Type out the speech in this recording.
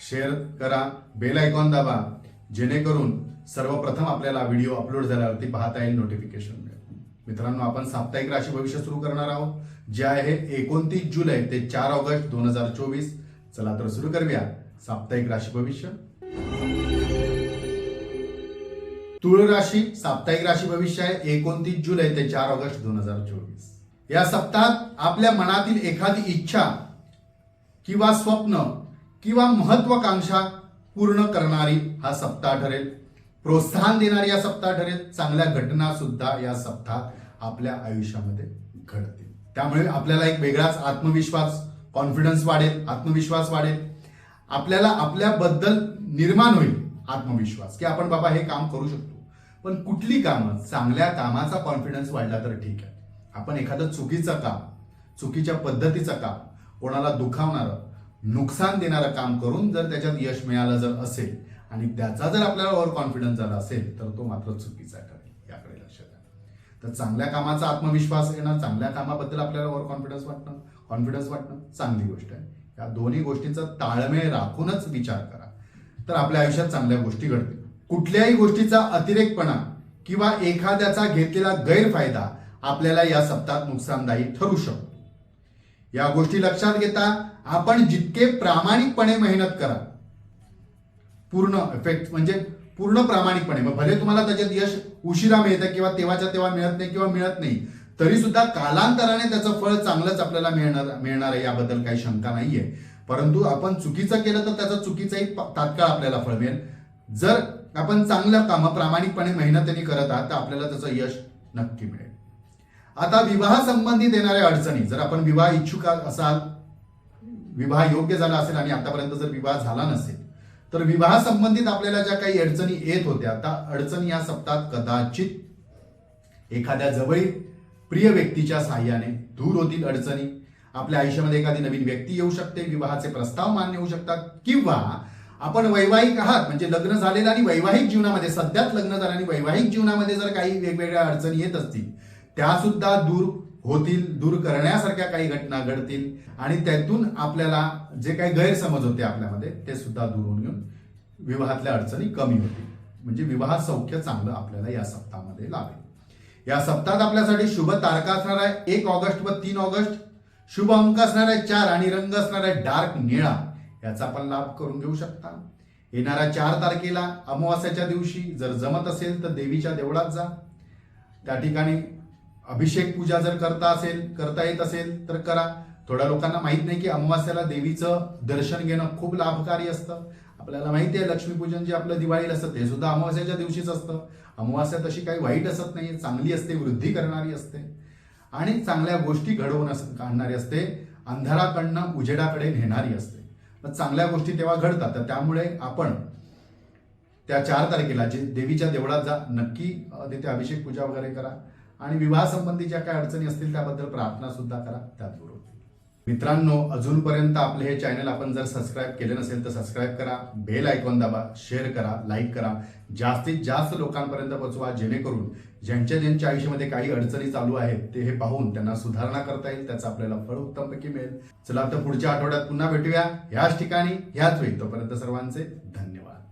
Share करा bell icon दाबा जेणेकरून सर्वप्रथम आपल्याला व्हिडिओ अपलोड झाल्यावरती पाहता येईल नोटिफिकेशन मिळेल मित्रांनो आपण साप्ताहिक राशी भविष्य सुरू करणार आहोत जे आहे एकोणतीस जुलै ते चार ऑगस्ट दोन हजार चोवीस. चला तर सुरू करूया साप्ताहिक राशी भविष्य. तुळ राशी साप्ताहिक राशी भविष्य आहे एकोणतीस जुलै ते चार ऑगस्ट दोन हजार चोवीस. या सप्ताहात आपल्या मनातील एखादी इच्छा किंवा स्वप्न किंवा महत्वाकांक्षा पूर्ण करणारी हा सप्ताह ठरेल. प्रोत्साहन देणारी या सप्ताह ठरेल. चांगल्या घटना सुद्धा या सप्ताहात आपल्या आयुष्यामध्ये घडतील. त्यामुळे आपल्याला एक वेगळाच आत्मविश्वास कॉन्फिडन्स वाढेल आत्मविश्वास वाढेल. आपल्याला आपल्याबद्दल निर्माण होईल आत्मविश्वास की आपण बाबा हे काम करू शकतो. पण कुठली कामं? चांगल्या कामाचा कॉन्फिडन्स वाढला तर ठीक आहे. आपण एखादं चुकीचं काम चुकीच्या पद्धतीचं काम कोणाला दुखावणारं नुकसान देणारं काम करून जर त्याच्यात यश मिळालं जर असेल आणि त्याचा जर आपल्याला ओव्हर कॉन्फिडन्स झाला असेल तर तो मात्र चुकीचा ठरेल याकडे लक्ष द्या. तर चांगल्या कामाचा आत्मविश्वास येणं चांगल्या कामाबद्दल आपल्याला ओव्हर कॉन्फिडन्स वाटणं कॉन्फिडन्स वाटणं चांगली गोष्ट आहे. या दोन्ही गोष्टींचा ताळमेळ राखूनच विचार करा. तर आपल्या आयुष्यात चांगल्या गोष्टी घडतील. कुठल्याही गोष्टीचा अतिरेकपणा किंवा एखाद्याचा घेतलेला गैरफायदा आपल्याला या सप्तात नुकसानदायी ठरू शकतो. या गोष्टी लक्षात घेता आपण जितके प्रामाणिकपणे मेहनत करा पूर्ण इफेक्ट म्हणजे पूर्ण प्रामाणिकपणे मग भले तुम्हाला त्याच्यात यश उशिरा मिळतं किंवा तेव्हाच्या तेव्हा मिळत नाही किंवा मिळत नाही तरी सुद्धा कालांतराने त्याचं फळ चांगलंच आपल्याला मिळणार मिळणार आहे याबद्दल काही शंका नाहीये. परंतु आपण चुकीचं केलं तर त्याचं चुकीचंही तात्काळ आपल्याला फळ मिळेल. जर आपण चांगलं कामं प्रामाणिकपणे मेहनतीने करत आहात तर आपल्याला त्याचं यश नक्की मिळेल. आता विवाह संबंधित येणाऱ्या अडचणी जर आपण विवाह इच्छुक असाल विवाह योग्य झाला असेल आणि आतापर्यंत जर विवाह झाला नसेल तर विवाह संबंधित आपल्याला ज्या काही अडचणी येत होत्या त्या अडचणी या सप्ताहात कदाचित एखाद्या जवळील प्रिय व्यक्तीच्या सहाय्याने दूर होतील अडचणी. आपल्या आयुष्यामध्ये एखादी नवीन व्यक्ती येऊ शकते विवाहाचे प्रस्ताव मान्य होऊ शकतात किंवा आपण वैवाहिक आहात म्हणजे लग्न झालेलं आणि वैवाहिक जीवनामध्ये सध्याच लग्न झालं आणि वैवाहिक जीवनामध्ये जर काही वेगवेगळ्या अडचणी येत असतील त्या सुद्धा दूर होतील दूर करण्यासारख्या काही घटना घडतील आणि त्यातून आपल्याला जे काही गैरसमज होते आपल्यामध्ये ते सुद्धा दूर होऊन घेऊन विवाहातल्या अडचणी कमी होतील. म्हणजे विवाह सौख्य चांगलं आपल्याला या सप्ताहामध्ये लाभेल. या सप्ताहात आपल्यासाठी शुभ तारखा असणार आहे एक ऑगस्ट व तीन ऑगस्ट. शुभ अंक असणार आहे चार आणि रंग असणार आहे डार्क निळा. याचा आपण लाभ करून घेऊ शकता. येणाऱ्या चार तारखेला अमावास्याच्या दिवशी जर जमत असेल तर देवीच्या देवळात जा. त्या ठिकाणी अभिषेक पूजा जर करता असेल करता येत असेल तर करा. थोड्या लोकांना माहीत नाही की अमावास्याला देवीचं दर्शन घेणं खूप लाभकारी असतं. आपल्याला माहिती आहे लक्ष्मीपूजन जे आपलं दिवाळीला असतं ते सुद्धा अमावास्याच्या दिवशीच असतं. अमावास्या तशी काही वाईट असत नाही चांगली असते वृद्धी करणारी असते. आणि चांगल्या गोष्टी घडवून काढणारी आणणारी असते अंधाराकडनं उजेडाकडे नेणारी असते. मग चांगल्या गोष्टी तेव्हा घडतात तर त्यामुळे आपण त्या चार तारखेला जे देवीच्या देवळात जा नक्की तिथे अभिषेक पूजा वगैरे करा. आणि विवाह संबंधी ज्या काही अडचणी असतील त्याबद्दल प्रार्थना सुद्धा करा त्या दूर होतील मित्रांनो अजूनपर्यंत आपले हे चॅनल आपण जर सबस्क्राईब केले नसेल तर सबस्क्राईब करा बेल आयकॉन दाबा शेअर करा लाईक करा. जास्तीत जास्त लोकांपर्यंत पोचवा जेणेकरून ज्यांच्या ज्यांच्या आयुष्यामध्ये काही अडचणी चालू आहेत ते हे पाहून त्यांना सुधारणा करता येईल त्याचं आपल्याला फळ उत्तमपैकी मिळेल. चला तर पुढच्या आठवड्यात पुन्हा भेटूया. ह्याच ठिकाणी ह्याच वेळी. तोपर्यंत सर्वांचे धन्यवाद.